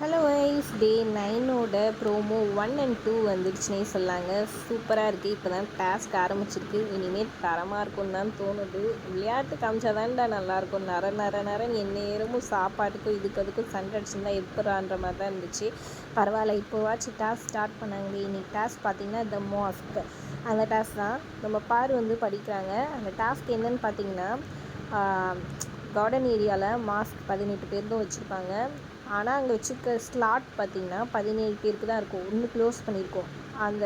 Hello வைஸ் டே நைனோட promo one and two வந்துடுச்சுனே சொல்லாங்க. சூப்பராக இருக்குது இப்போ தான் டாஸ்க் ஆரம்பிச்சிருக்கு. இனிமேல் தரமாக இருக்கும்னு தான் தோணுது. விளையாட்டு காமிச்சாதான்டா நல்லாயிருக்கும். நர நர நரன் என் நேரமும் சாப்பாட்டுக்கும் இதுக்கு அதுக்கும் சண்டை அடிச்சுருந்தா எப்படான்ற மாதிரி தான் இருந்துச்சு. பரவாயில்ல இப்போவாச்சும் டாஸ்க் ஸ்டார்ட் பண்ணாங்க இன்னைக்கு டாஸ்க் பார்த்தீங்கன்னா த மாஸ்க் அந்த டாஸ்க் தான். நம்ம பாரு வந்து படிக்கிறாங்க. அந்த டாஸ்க் என்னன்னு பார்த்தீங்கன்னா கார்டன் ஏரியாவில் மாஸ்க் பதினெட்டு பேர் தான் வச்சுருப்பாங்க. ஆனால் அங்கே வச்சுருக்க ஸ்லாட் பார்த்தீங்கன்னா பதினேழு பேருக்கு தான் இருக்கும். ஒன்று க்ளோஸ் பண்ணியிருக்கோம் அந்த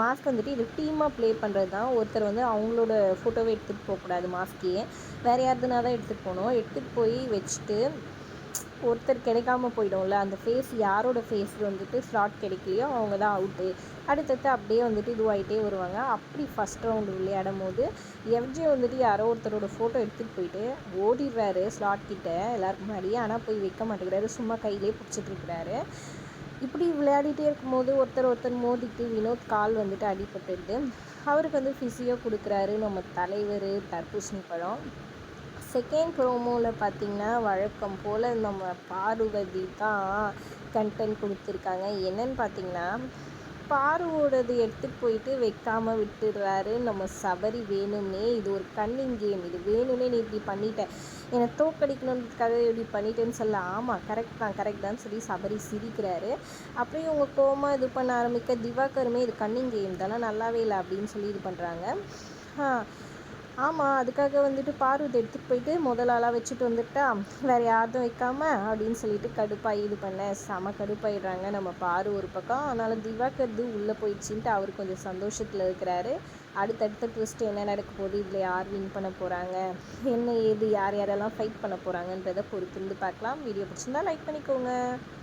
மாஸ்க் வந்துட்டு இது டீமாக ப்ளே பண்ணுறது தான் ஒருத்தர் வந்து அவங்களோட ஃபோட்டோவை எடுத்துகிட்டு போகக்கூடாது மாஸ்க்கையே வேறு யாருதுனா தான் எடுத்துகிட்டு போகணும். எடுத்துகிட்டு போய் வச்சுட்டு ஒருத்தர் கிடைக்காம போயிடும்ல அந்த ஃபேஸ் யாரோட ஃபேஸ் வந்துட்டு ஸ்லாட் கிடைக்கலையோ அவங்க தான் அவுட்டு அடுத்தடுத்து அப்படியே வந்துட்டு இதுவாகிட்டே வருவாங்க. அப்படி ஃபஸ்ட் ரவுண்டு விளையாடும் போது எஃப்ஜே வந்துட்டு யாரோ ஒருத்தரோட ஃபோட்டோ எடுத்துகிட்டு போயிட்டு ஓடிடுறாரு ஸ்லாட் கிட்டே எல்லாருக்கும் முன்னாடியே ஆனால் போய் வைக்க மாட்டேங்கிறாரு. சும்மா கையிலே பிடிச்சிட்டு இருக்கிறாரு. இப்படி விளையாடிட்டே இருக்கும்போது ஒருத்தர் ஒருத்தர் மோதிட்டு வினோத் கால் வந்துட்டு அடிபட்டுடுது. அவருக்கு வந்து ஃபிசியோ கொடுக்குறாரு. நம்ம தலைவர் தர்பூசணி பழம். செகண்ட் ப்ரோமோவில் பார்த்திங்கன்னா வழக்கம் போல் நம்ம பார்வதி தான் கண்டென்ட் கொடுத்துருக்காங்க. என்னன்னு பார்த்தீங்கன்னா பாருவோடது எடுத்துகிட்டு போயிட்டு வைக்காமல் விட்டுடுறாரு. நம்ம சபரி வேணும்னே இது ஒரு கன்னிங் கேம் இது வேணும்னே நீ இப்படி பண்ணிட்ட. என்னை தோக்கடிக்கணுன்றதுக்காக இப்படி பண்ணிட்டேன்னு சொல்ல ஆமாம் கரெக்ட் தான் கரெக்ட் தான் சொல்லி சபரி சிரிக்கிறாரு. அப்படியே உங்கள் கோமா இது பண்ண ஆரம்பிக்க திவாகருமே இது கன்னிங் கேம் தானே நல்லாவே இல்லை அப்படின்னு சொல்லி இது பண்ணுறாங்க ஆமாம் அதுக்காக வந்துட்டு பார்வதி எடுத்துகிட்டு போயிட்டு முதல் ஆளாக வச்சுட்டு வந்துட்டா வேறு யாரும் வைக்காம அப்படின்னு சொல்லிட்டு கடுப்பாகி இது பண்ண செம கடுப்பாயிடுறாங்க நம்ம பாரு ஒரு பக்கம். அதனால் திவாகர்து உள்ளே போயிடுச்சுன்ட்டு அவர் கொஞ்சம் சந்தோஷத்தில் இருக்கிறாரு. அடுத்தடுத்த ட்விஸ்ட் என்ன நடக்க போகுது இதில் யார் வின் பண்ண போகிறாங்க என்ன ஏது யார் யாரெல்லாம் ஃபைட் பண்ண போகிறாங்கன்றதை பொறுத்திருந்து பார்க்கலாம். வீடியோ பிடிச்சிருந்தா லைக் பண்ணிக்கோங்க.